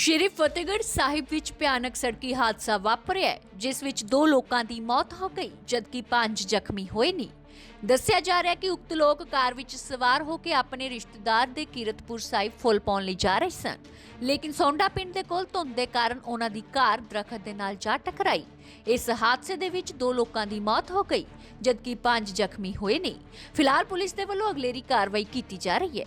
ਸ਼੍ਰੀ ਫਤਿਹਗੜ੍ਹ ਸਾਹਿਬ ਵਿੱਚ ਭਿਆਨਕ ਸੜਕੀ ਹਾਦਸਾ ਵਾਪਰਿਆ ਹੈ, ਜਿਸ ਵਿੱਚ ਦੋ ਲੋਕਾਂ ਦੀ ਮੌਤ ਹੋ ਗਈ ਜਦਕਿ ਪੰਜ ਜ਼ਖਮੀ ਹੋਏ ਨੇ। ਦੱਸਿਆ ਜਾ ਰਿਹਾ ਹੈ ਕਿ ਉਕਤ ਲੋਕ ਕਾਰ ਵਿੱਚ ਸਵਾਰ ਹੋ ਕੇ ਆਪਣੇ ਰਿਸ਼ਤੇਦਾਰ ਦੇ ਕੀਰਤਪੁਰ ਸਾਹਿਬ ਫੁੱਲ ਪਾਉਣ ਲਈ ਜਾ ਰਹੇ ਸਨ। ਲੇਕਿਨ ਸੌਂਡਾ ਪਿੰਡ ਦੇ ਕੋਲ ਧੁੰਦ ਦੇ ਕਾਰਨ ਉਹਨਾਂ ਦੀ ਕਾਰ ਦਰਖਤ ਦੇ ਨਾਲ ਜਾ ਟਕਰਾਈ। ਇਸ ਹਾਦਸੇ ਦੇ ਵਿੱਚ ਦੋ ਲੋਕਾਂ ਦੀ ਮੌਤ ਹੋ ਗਈ ਜਦਕਿ ਪੰਜ ਜ਼ਖਮੀ ਹੋਏ ਨੇ। ਫਿਲਹਾਲ ਪੁਲਿਸ ਦੇ ਵੱਲੋਂ ਅਗਲੇਰੀ ਕਾਰਵਾਈ ਕੀਤੀ ਜਾ ਰਹੀ ਹੈ।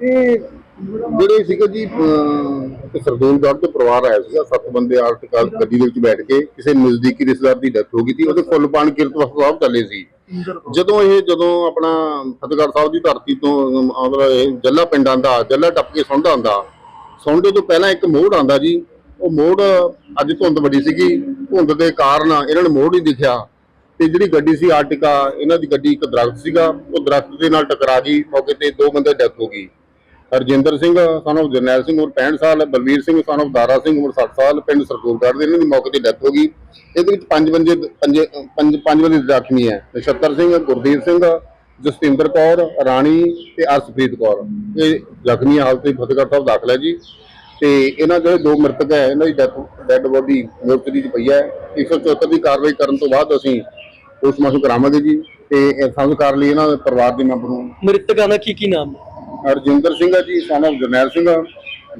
ਇਹ ਜਿਹੜੇ ਸੀਗੇ ਜੀ ਇੱਕ ਸਰਦੂਲਗੜ੍ਹ ਤੋਂ ਪਰਿਵਾਰ ਆਇਆ ਸੀਗਾ ਸੱਤ ਬੰਦੇ ਆਰਟਿਕਲ ਗੱਡੀ ਦੇ ਵਿੱਚ ਬੈਠ ਕੇ ਕਿਸੇ ਨਜ਼ਦੀਕੀ ਰਿਸ਼ਤੇਦਾਰ ਦੀ ਡੈਥ ਹੋ ਗਈ ਸੀ ਉਹਦੇ ਫੁੱਲ ਪਾਣ ਕੀਰਤਵਰ ਸਾਹਿਬ ਚੱਲੇ ਸੀ। ਜਦੋਂ ਇਹ ਜਦੋਂ ਆਪਣਾ ਫਤਿਹਗੜ੍ਹ ਸਾਹਿਬ ਦੀ ਧਰਤੀ ਤੋਂ ਮਤਲਬ ਇਹ ਜੱਲਾ ਪਿੰਡ ਆਂਦਾ ਜੱਲਾ ਟੱਪ ਕੇ ਸੌਂਡਾ ਆਂਦਾ ਸੌਂਡੇ ਤੋਂ ਪਹਿਲਾਂ ਇੱਕ ਮੋੜ ਆਂਦਾ ਜੀ ਉਹ ਮੋੜ ਅੱਜ ਧੁੰਦ ਵੱਡੀ ਸੀਗੀ ਧੁੰਦ ਦੇ ਕਾਰਨ ਇਹਨਾਂ ਨੂੰ ਮੋੜ ਹੀ ਦਿਖਿਆ। ਤੇ ਜਿਹੜੀ ਗੱਡੀ ਸੀ ਆਰਟਿਕਾ ਇਹਨਾਂ ਦੀ ਗੱਡੀ ਇੱਕ ਦਰਖਤ ਸੀਗਾ ਉਹ ਦਰਖਤ ਦੇ ਨਾਲ ਟਕਰਾ ਗਈ ਮੌਕੇ ਤੇ ਦੋ ਬੰਦੇ ਡੈਥ ਹੋ ਗਈ ਹਰਜਿੰਦਰ ਸਿੰਘ, son of ਜਰਨੈਲ ਸਿੰਘ ਉਮਰ 65 ਸਾਲ, ਬਲਵੀਰ ਸਿੰਘ, son of ਦਾਰਾ ਸਿੰਘ ਉਮਰ 60 ਸਾਲ, ਪਿੰਡ ਸਰਦੂਲਗੜ੍ਹ ਦੇ ਇਹਨਾਂ ਦੀ ਮੌਕੇ ਤੇ ਡੈਥ ਹੋ ਗਈ। ਇਹਦੇ ਵਿੱਚ ਪੰਜ ਬੰਦੇ, ਪੰਜ ਪੰਜ ਪੰਜ ਬੰਦੇ ਜ਼ਖਮੀ ਹੈ। ਨਛੱਤਰ ਸਿੰਘ, ਗੁਰਦੀਪ ਸਿੰਘ, ਜਸਤਿੰਦਰ ਕੌਰ, ਰਾਣੀ ਤੇ ਅਰਸ਼ਪ੍ਰੀਤ ਕੌਰ। ਇਹ ਜ਼ਖਮੀ ਹਾਲਤ ਵਿੱਚ ਫਤਿਹਗੜ੍ਹ ਸਾਹਿਬ ਦਾਖਲ ਹੈ ਜੀ। ਤੇ ਇਹਨਾਂ ਜਿਹੜੇ ਦੋ ਮ੍ਰਿਤਕ ਹੈ, ਇਹਨਾਂ ਦੀ ਡੈਥ ਡੈਡ ਬੋਡੀ ਮੋਰਚਰੀ 'ਚ ਪਈ ਹੈ। 174 ਦੀ ਕਾਰਵਾਈ ਕਰਨ ਤੋਂ ਬਾਅਦ ਅਸੀਂ ਪੋਸਟਮਾਰਟਮ ਕਰਾਵਾਂਗੇ ਜੀ। ਤੇ ਇਹ ਸੰਸਕਾਰ ਲਈ ਇਹਨਾਂ ਦੇ ਪਰਿਵਾਰ ਦੇ ਮੈਂਬਰ ਨੂੰ। ਮ੍ਰਿਤਕਾਂ ਦਾ ਕੀ ਕੀ ਨਾਮ ਹੈ? Harjinder Singh ji son of Jarnail Singh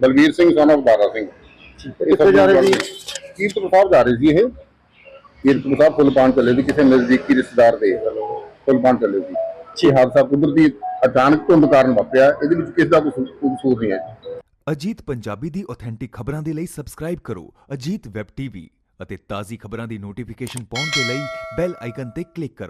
Balvir Singh son of Dara Singh. ਕਿੱਥੇ ਜਾ ਰਹੇ ਸੀ? ਕੀਰਤਪੁਰ ਸਾਹਿਬ ਜਾ ਰਹੇ ਸੀ ਇਹ। ਕੀਰਤਪੁਰ ਸਾਹਿਬ ਫੁੱਲ ਪਾਣ ਚੱਲੇ ਸੀ ਕਿਸੇ ਨਜ਼ਦੀਕੀ ਰਿਸ਼ਤੇਦਾਰ ਦੇ ਫੁੱਲ ਪਾਣ ਚੱਲੇ ਸੀ। ਇਹ ਹਾਦਸਾ ਕੁਦਰਤੀ ਅਚਾਨਕ ਧੁੰਦ ਕਾਰਨ ਵਾਪਰਿਆ ਇਹਦੇ ਵਿੱਚ ਕਿਸ ਦਾ ਕੋਈ ਕਸੂਰ ਨਹੀਂ ਹੈ ਜੀ। ਅਜੀਤ ਪੰਜਾਬੀ ਦੀ ਆਥੈਂਟਿਕ ਖਬਰਾਂ ਦੇ ਲਈ ਸਬਸਕ੍ਰਾਈਬ ਕਰੋ ਅਜੀਤ ਵੈਬ ਟੀਵੀ ਅਤੇ ਤਾਜ਼ੀ ਖਬਰਾਂ ਦੀ ਨੋਟੀਫਿਕੇਸ਼ਨ ਪਾਉਣ ਦੇ ਲਈ ਬੈਲ ਆਈਕਨ ਤੇ ਕਲਿੱਕ ਕਰੋ।